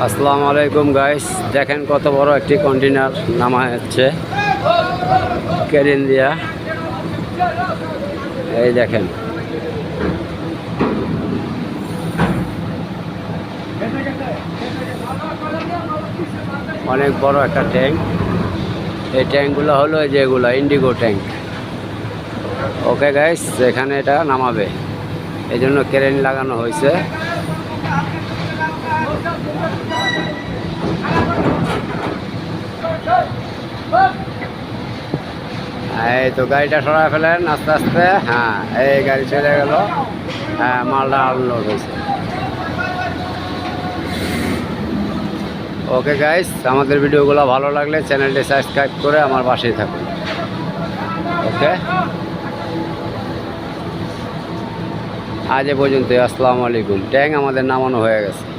আসসালামু আলাইকুম গাইস দেখেন কত বড় একটি কন্টেনার নামা হচ্ছে। কেরিন দিয়া এই দেখেন। অনেক বড় একটা ট্যাঙ্ক এই ট্যাঙ্কগুলো হলো যেগুলো ইন্ডিগো ট্যাঙ্ক ওকে গাইস এখানে এটা নামাবে। এই জন্য ক্রেন লাগানো হয়েছে। এই তো গাড়িটা সরাই ফেলেন, আস্তে আস্তে। হ্যাঁ এই গাড়ি চলে গেল। হ্যাঁ মালটা আনলোড হয়েছে। ওকে গাইস আমাদের ভিডিওগুলো ভালো লাগলে চ্যানেলটি সাবস্ক্রাইব করে আমার পাশেই থাকুন। ওকে আজ এ পর্যন্ত আসসালামু আলাইকুম। ট্যাঙ্ক আমাদের নামানো হয়ে গেছে।